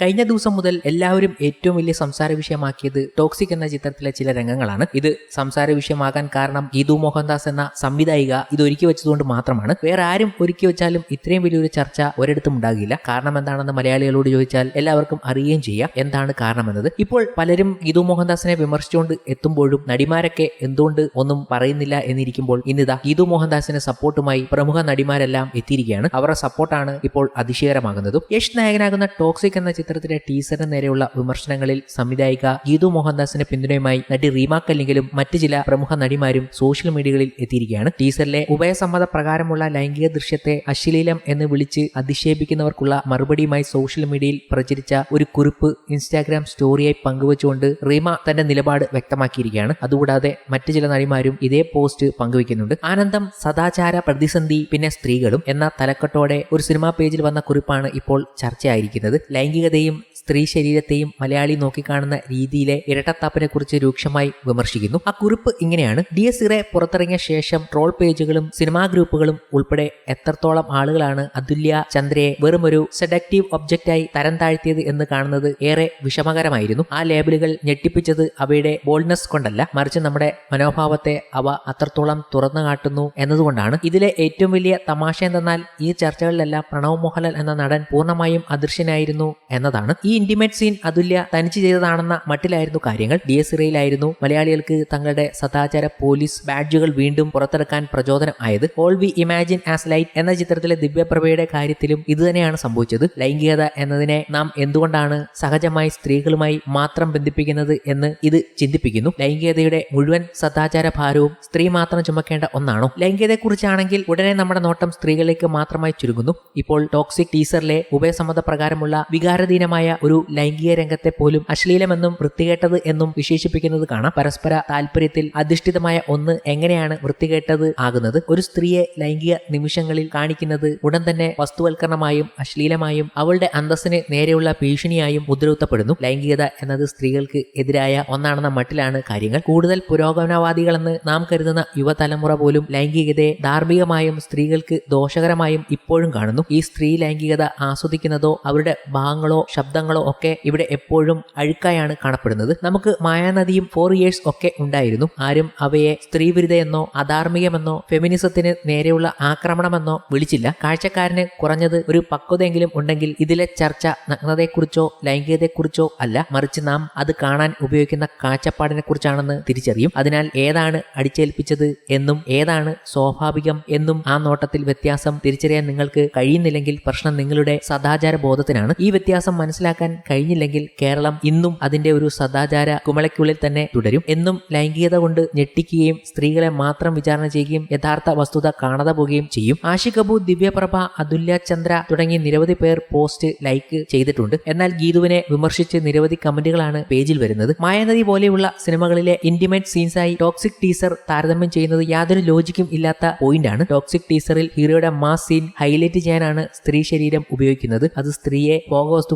കഴിഞ്ഞ ദിവസം മുതൽ എല്ലാവരും ഏറ്റവും വലിയ സംസാര വിഷയമാക്കിയത് ടോക്സിക് എന്ന ചിത്രത്തിലെ ചില രംഗങ്ങളാണ്. ഇത് സംസാര വിഷയമാകാൻ കാരണം ഗീതു മോഹൻദാസ് എന്ന സംവിധായിക ഇത് ഒരുക്കി വെച്ചതുകൊണ്ട് മാത്രമാണ്. വേറെ ആരും ഒരുക്കി വെച്ചാലും ഇത്രയും വലിയൊരു ചർച്ച ഒരിടത്തും ഉണ്ടാകില്ല. കാരണം എന്താണെന്ന് മലയാളികളോട് ചോദിച്ചാൽ എല്ലാവർക്കും അറിയുകയും ചെയ്യാം. എന്താണ് കാരണമെന്നത് ഇപ്പോൾ പലരും ഗീതു മോഹൻദാസിനെ വിമർശിച്ചുകൊണ്ട് എത്തുമ്പോഴും നടിമാരൊക്കെ എന്തുകൊണ്ട് ഒന്നും പറയുന്നില്ല എന്നിരിക്കുമ്പോൾ ഇന്നിതാ ഗീതു മോഹൻദാസിന് സപ്പോർട്ടുമായി പ്രമുഖ നടിമാരെല്ലാം എത്തിയിരിക്കുകയാണ്. അവരുടെ സപ്പോർട്ടാണ് ഇപ്പോൾ അതിശയകരമാകുന്നതും. യശ് നായകനാകുന്ന ടോക്സിക് എന്ന ചിത്രത്തിലെ ടീസറിന് നേരെയുള്ള വിമർശനങ്ങളിൽ സംവിധായിക ഗീതു മോഹൻദാസിന്റെ പിന്തുണയുമായി നടി റീമ കല്ലിങ്കലും മറ്റ് ചില പ്രമുഖ നടിമാരും സോഷ്യൽ മീഡിയകളിൽ എത്തിയിരിക്കുകയാണ്. ടീസറിലെ ഉഭയസമ്മത പ്രകാരമുള്ള ലൈംഗിക ദൃശ്യത്തെ അശ്ലീലം എന്ന് വിളിച്ച് അധിക്ഷേപിക്കുന്നവർക്കുള്ള മറുപടിയുമായി സോഷ്യൽ മീഡിയയിൽ പ്രചരിച്ച ഒരു കുറിപ്പ് ഇൻസ്റ്റാഗ്രാം സ്റ്റോറിയായി പങ്കുവച്ചുകൊണ്ട് റീമ തന്റെ നിലപാട് വ്യക്തമാക്കിയിരിക്കുകയാണ്. അതുകൂടാതെ മറ്റു ചില നടിമാരും ഇതേ പോസ്റ്റ് പങ്കുവയ്ക്കുന്നുണ്ട്. ആനന്ദം സദാചാര പ്രതിസന്ധി പിന്നെ സ്ത്രീകളും എന്ന തലക്കെട്ടോടെ ഒരു സിനിമാ പേജിൽ വന്ന കുറിപ്പാണ് ഇപ്പോൾ ചർച്ചയായിരിക്കുന്നത്. ലൈംഗികതയും സ്ത്രീ ശരീരത്തെയും മലയാളി നോക്കിക്കാണുന്ന രീതിയിലെ ഇരട്ടത്താപ്പിനെ കുറിച്ച് രൂക്ഷമായി വിമർശിക്കുന്നു. ആ കുറിപ്പ് ഇങ്ങനെയാണ്. ഡി എസ് ഇറെ പുറത്തിറങ്ങിയ ശേഷം ട്രോൾ പേജുകളും സിനിമാ ഗ്രൂപ്പുകളും ഉൾപ്പെടെ എത്രത്തോളം ആളുകളാണ് അതുല്യ ചന്ദ്രയെ വെറും ഒരു സെഡക്റ്റീവ് ഒബ്ജക്റ്റായി തരം താഴ്ത്തിയത് എന്ന് കാണുന്നത് ഏറെ വിഷമകരമായിരുന്നു. ആ ലേബലുകൾ ഞെട്ടിപ്പിച്ചത് അവയുടെ ബോൾഡ്നെസ് കൊണ്ടല്ല. മറിച്ച് നമ്മുടെ മനോഭാവത്തെ അവ അത്രത്തോളം തുറന്നു കാട്ടുന്നു എന്നതുകൊണ്ടാണ്. ഇതിലെ ഏറ്റവും വലിയ തമാശ എന്തെന്നാൽ ഈ ചർച്ചകളിലെല്ലാം പ്രണവ് മോഹൻലാൽ എന്ന നടൻ പൂർണമായും അദൃശ്യനായിരുന്നു എന്നതാണ്. ഈ ഇന്റിമേറ്റ് സീൻ അതുല്യ തനിച്ച് ചെയ്തതാണെന്ന മട്ടിലായിരുന്നു കാര്യങ്ങൾ. ഡി എസ് ഇറയിലായിരുന്നു മലയാളികൾക്ക് തങ്ങളുടെ സദാചാര പോലീസ് ബാഡ്ജുകൾ വീണ്ടും പുറത്തെടുക്കാൻ പ്രചോദനം ആയത്. All we imagine as light എന്ന ചിത്രത്തിലെ ദിവ്യപ്രഭയുടെ കാര്യത്തിലും ഇതുതന്നെയാണ് സംഭവിച്ചത്. ലൈംഗികത എന്നതിനെ നാം എന്തുകൊണ്ടാണ് സഹജമായി സ്ത്രീകളുമായി മാത്രം ബന്ധിപ്പിക്കുന്നത് എന്ന് ഇത് ചിന്തിപ്പിക്കുന്നു. ലൈംഗികതയുടെ മുഴുവൻ സദാചാര ഭാരവും സ്ത്രീ മാത്രം ചുമക്കേണ്ട ഒന്നാണോ? ലൈംഗികതയെക്കുറിച്ചാണെങ്കിൽ ഉടനെ നമ്മുടെ നോട്ടം സ്ത്രീകളിലേക്ക് മാത്രമായി ചുരുങ്ങുന്നു. ഇപ്പോൾ ടോക്സിക് ടീസറിലെ ഉഭയസമ്മത പ്രകാരമുള്ള വികാരധീനമായ ഒരു ലൈംഗിക രംഗത്തെ പോലും അശ്ലീലമെന്നും വൃത്തികേട്ടത് എന്നും വിശേഷിപ്പിക്കുന്നത് കാണാം. പരസ്പര താല്പര്യത്തിൽ അധിഷ്ഠിതമായ ഒന്ന് എങ്ങനെയാണ് വൃത്തികേട്ടത് ആകുന്നത്? ഒരു സ്ത്രീയെ ലൈംഗിക നിമിഷങ്ങളിൽ കാണിക്കുന്നത് ഉടൻ തന്നെ വസ്തുവൽക്കരണമായും അശ്ലീലമായും അവളുടെ അന്തസ്സിന് നേരെയുള്ള ഭീഷണിയായും മുദ്രകുത്തപ്പെടുന്നു. ലൈംഗികത എന്നത് സ്ത്രീകൾക്ക് എതിരായ ഒന്നാണെന്ന മട്ടിലാണ് കാര്യങ്ങൾ. കൂടുതൽ പുരോഗമനവാദികളെന്ന് നാം കരുതുന്ന യുവതലമുറ പോലും ലൈംഗികതയെ ധാർമ്മികമായും സ്ത്രീകൾക്ക് ദോഷകരമായും ഇപ്പോഴും കാണുന്നു. ഈ സ്ത്രീ ലൈംഗികത ആസ്വദിക്കുന്നതോ അവരുടെ ഭാഗങ്ങളോ ശബ്ദങ്ങളോ ഒക്കെ ഇവിടെ എപ്പോഴും അഴുക്കായാണ് കാണപ്പെടുന്നത്. നമുക്ക് മായാനദിയും ഫോർ ഇയേഴ്സ് ഒക്കെ ഉണ്ടായിരുന്നു. ആരും അവയെ സ്ത്രീവിരുദ്ധയെന്നോ അധാർമികമെന്നോ ഫെമിനിസത്തിന് നേരെയുള്ള ആക്രമണമെന്നോ വിളിച്ചില്ല. കാഴ്ചക്കാരന് കുറഞ്ഞത് ഒരു പക്വതയെങ്കിലും ഉണ്ടെങ്കിൽ ഇതിലെ ചർച്ച നഗ്നതയെക്കുറിച്ചോ ലൈംഗികതയെക്കുറിച്ചോ അല്ല. മറിച്ച് നാം അത് കാണാൻ ഉപയോഗിക്കുന്ന കാഴ്ചപ്പാടിനെ കുറിച്ചാണെന്ന് തിരിച്ചറിയും. അതിനാൽ ഏതാണ് അടിച്ചേൽപ്പിച്ചത് എന്നും ഏതാണ് സ്വാഭാവികം എന്നും ആ നോട്ടത്തിൽ വ്യത്യാസം തിരിച്ചറിയാൻ നിങ്ങൾക്ക് കഴിയുന്നില്ലെങ്കിൽ പ്രശ്നം നിങ്ങളുടെ സദാചാര ബോധത്തിനാണ് ഈ വ്യത്യാസം മനസ്സിലാക്കാൻ കഴിഞ്ഞില്ലെങ്കിൽ കേരളം ഇന്നും അതിന്റെ ഒരു സദാചാര കുമളയ്ക്കുള്ളിൽ തന്നെ തുടരും. എന്നും ലൈംഗികത കൊണ്ട് ഞെട്ടിക്കുകയും സ്ത്രീകളെ മാത്രം വിചാരണ ചെയ്യുകയും യഥാർത്ഥ വസ്തുത കാണാതെ പോവുകയും ചെയ്യും. ആഷി കപൂർ ദിവ്യപ്രഭ അതുല്യ ചന്ദ്ര തുടങ്ങി നിരവധി പേർ പോസ്റ്റ് ലൈക്ക് ചെയ്തിട്ടുണ്ട്. എന്നാൽ ഗീതുവിനെ വിമർശിച്ച് നിരവധി കമന്റുകളാണ് പേജിൽ വരുന്നത്. മായനദി പോലെയുള്ള സിനിമകളിലെ ഇന്റിമേറ്റ് സീൻസായി ടോക്സിക് ടീസർ താരതമ്യം ചെയ്യുന്നത് യാതൊരു ലോജിക്കും ഇല്ലാത്ത പോയിന്റാണ് ടോക്സിക് ടീസറിൽ ഹീറോയുടെ മാസ് സീൻ ഹൈലൈറ്റ് ചെയ്യാനാണ് സ്ത്രീ ശരീരം ഉപയോഗിക്കുന്നത്. അത് സ്ത്രീയെ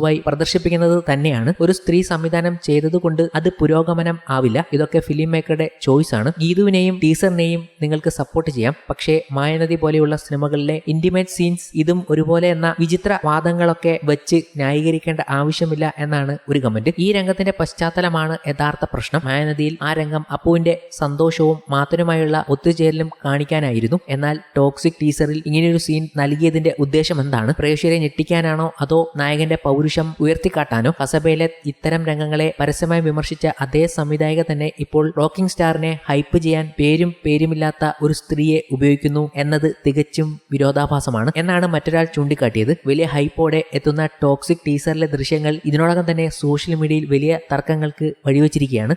ഭോഗവസ്തുവായി പ്രദർശിപ്പിക്കുന്നത് തന്നെയാണ്. ഒരു സ്ത്രീ സംവിധാനം ചെയ്തതുകൊണ്ട് അത് പുരോഗമനം ആവില്ല. ഇതൊക്കെ ഫിലിം മേക്കറുടെ ചോയ്സ് ആണ്. ഗീതുവിനെയും ടീസറിനെയും നിങ്ങൾക്ക് സപ്പോർട്ട് ചെയ്യാം. പക്ഷേ മായനദി പോലെയുള്ള സിനിമകളിലെ ഇന്റിമേറ്റ് സീൻസ് ഇതും ഒരുപോലെ എന്ന വിചിത്ര വാദങ്ങളൊക്കെ വെച്ച് ന്യായീകരിക്കേണ്ട ആവശ്യമില്ല എന്നാണ് ഒരു കമന്റ് ഈ രംഗത്തിന്റെ പശ്ചാത്തലമാണ് യഥാർത്ഥ പ്രശ്നം. മായനദിയിൽ ആ രംഗം അപ്പുവിന്റെ സന്തോഷവും മാത്തനുമായുള്ള ഒത്തുചേരലും കാണിക്കാനായിരുന്നു. എന്നാൽ ടോക്സിക് ടീസറിൽ ഇങ്ങനെയൊരു സീൻ നൽകിയതിന്റെ ഉദ്ദേശം എന്താണ്? പ്രേക്ഷകരെ ഞെട്ടിക്കാനാണോ? അതോ നായകന്റെ പൗരുഷം ഉയർത്തിക്കാട്ടാനോ കസബയിലെ ഇത്തരം രംഗങ്ങളെ പരസ്യമായി വിമർശിച്ച അതേ സംവിധായക തന്നെ ഇപ്പോൾ റോക്കിംഗ് സ്റ്റാറിനെ ഹൈപ്പ് ചെയ്യാൻ പേരും പേരുമില്ലാത്ത ഒരു സ്ത്രീയെ ഉപയോഗിക്കുന്നു എന്നത് തികച്ചും വിരോധാഭാസമാണ്. എന്നാണ് മറ്റൊരാൾ ചൂണ്ടിക്കാട്ടിയത്. വലിയ ഹൈപ്പോടെ എത്തുന്ന ടോക്സിക് ടീസറിലെ ദൃശ്യങ്ങൾ ഇതിനോടകം തന്നെ സോഷ്യൽ മീഡിയയിൽ വലിയ തർക്കങ്ങൾക്ക് വഴിവെച്ചിരിക്കുകയാണ്.